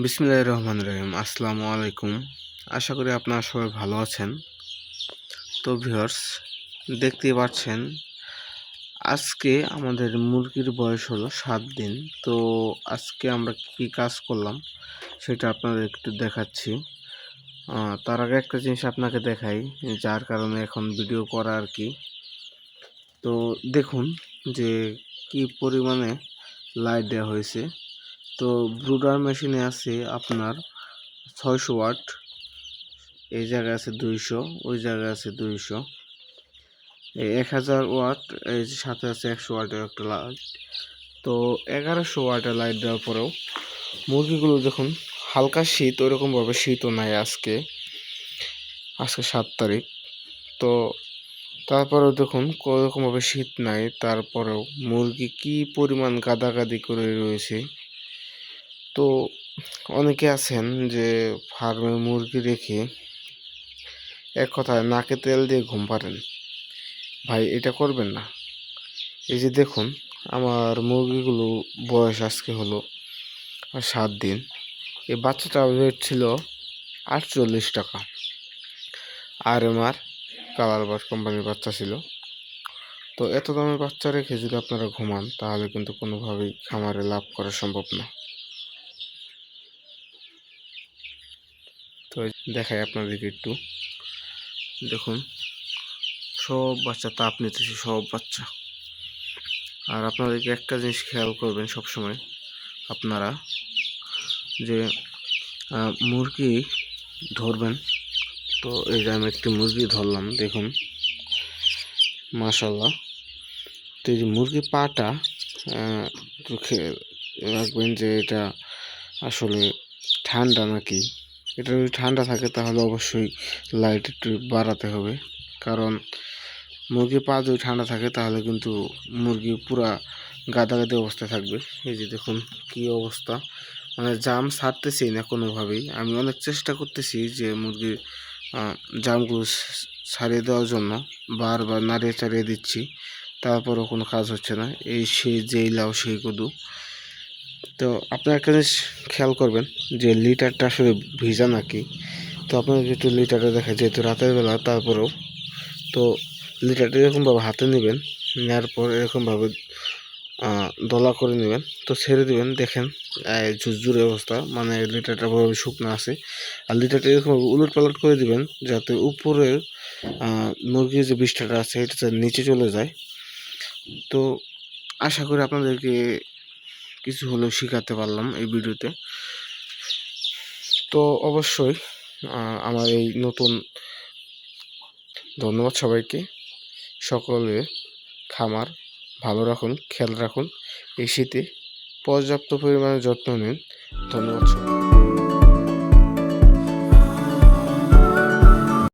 বিসমিল্লাহ রহমান রহিম। আসসালামু আলাইকুম। আশা করি আপনারা সবাই ভালো আছেন। তো ভিউয়ার্স, দেখতেই পাচ্ছেন, আজকে আমাদের মুরগির বয়স হলো সাত দিন। তো আজকে আমরা কী কাজ করলাম সেটা আপনাদের একটু দেখাচ্ছি। তার আগে একটা জিনিস আপনাকে দেখাই, যার কারণে এখন ভিডিও করা আর কি। তো দেখুন যে কি পরিমাণে লাইট দেওয়া হয়েছে। তো ব্রুডার মেশিনে আছে আপনার ছয়শো ওয়াট। এই জায়গায় আছে দুইশো, ওই জায়গায় আছে দুইশো। এই এক হাজার ওয়াট, এই সাথে আছে একশো ওয়াটের একটা লাইট। তো এগারোশো ওয়াটের লাইট দেওয়ার পরেও মুরগিগুলো যখন হালকা শীত, ওইরকমভাবে শীতও নাই আজকে আজকে সাত তারিখ। তো তারপরেও দেখুন কোনোরকমভাবে শীত নাই, তারপরেও মুরগি কি পরিমাণ গাদাগাদি করে রয়েছে। তো অনেকে আছেন যে ফার্মে মুরগি রেখে এক কথায় নাকে তেল দিয়ে ঘুম পারেন ভাই, এটা করবেন না। এই যে দেখুন, আমার মুরগিগুলো বয়স আজকে হলো সাত দিন। এই বাচ্চাটার রেট ছিল আটচল্লিশ টাকা। আর এম আর কালার বাস কোম্পানির বাচ্চা ছিল। তো এত দামের বাচ্চা রেখে যদি আপনারা ঘুমান, তাহলে কিন্তু কোনোভাবেই খামারে লাভ করা সম্ভব না। তো দেখাই আপনাদেরকে একটু। দেখুন, সব বাচ্চা, তাপ নিতেছে সব বাচ্চা। আর আপনাদেরকে একটা জিনিস খেয়াল করবেন সব সময় আপনারা, যে মুরগি ধরবেন। তো এই যে আমি একটি মুরগি ধরলাম, দেখুন। মাশাল্লাহ তো এই যে মুরগির পাটা রাখবেন যে এটা আসলে ঠান্ডা নাকি? এটা যদি ঠান্ডা থাকে তাহলে অবশ্যই লাইট একটু বাড়াতে হবে। কারণ মুরগির পা যদি ঠান্ডা থাকে তাহলে কিন্তু মুরগি পুরা গাদা গাদাগাদি অবস্থায় থাকবে। এই যে দেখুন কি অবস্থা। মানে জাম ছাড়তেছি না কোনোভাবেই। আমি অনেক চেষ্টা করতেছি যে মুরগির জামগুলো ছাড়িয়ে দেওয়ার জন্য। বারবার নাড়িয়ে চাড়িয়ে দিচ্ছি। তারপরও কোনো কাজ হচ্ছে না। এই সেই যেই লাও সেই কদু তো আপনার একটা জিনিস খেয়াল করবেন যে লিটারটা আসলে ভিজা নাকি। তো আপনাকে একটু লিটারটা দেখা যেহেতু রাতের বেলা, তারপরেও। তো লিটারটা এরকমভাবে হাতে নেবেন নেওয়ার পর এরকমভাবে দলা করে নেবেন। তো ছেড়ে দেবেন, দেখেন ঝুরঝুরে অবস্থা। মানে লিটারটা ভাবে শুকনো আছে। আর লিটারটা এরকমভাবে উলট পালট করে দিবেন, যাতে উপরের মুরগির যে বিষ্ঠাটা আছে, এটা নিচে চলে যায়। তো আশা করি আপনাদেরকে কিছু হলেও শেখাতে পারলাম এই ভিডিওতে। তো অবশ্যই আমার এই নতুন ধন্যবাদ সবাইকে। সকলে খামার ভালো রাখুন, খেয়াল রাখুন, এই শীতে পর্যাপ্ত পরিমাণে যত্ন নিন। ধন্যবাদ সবাই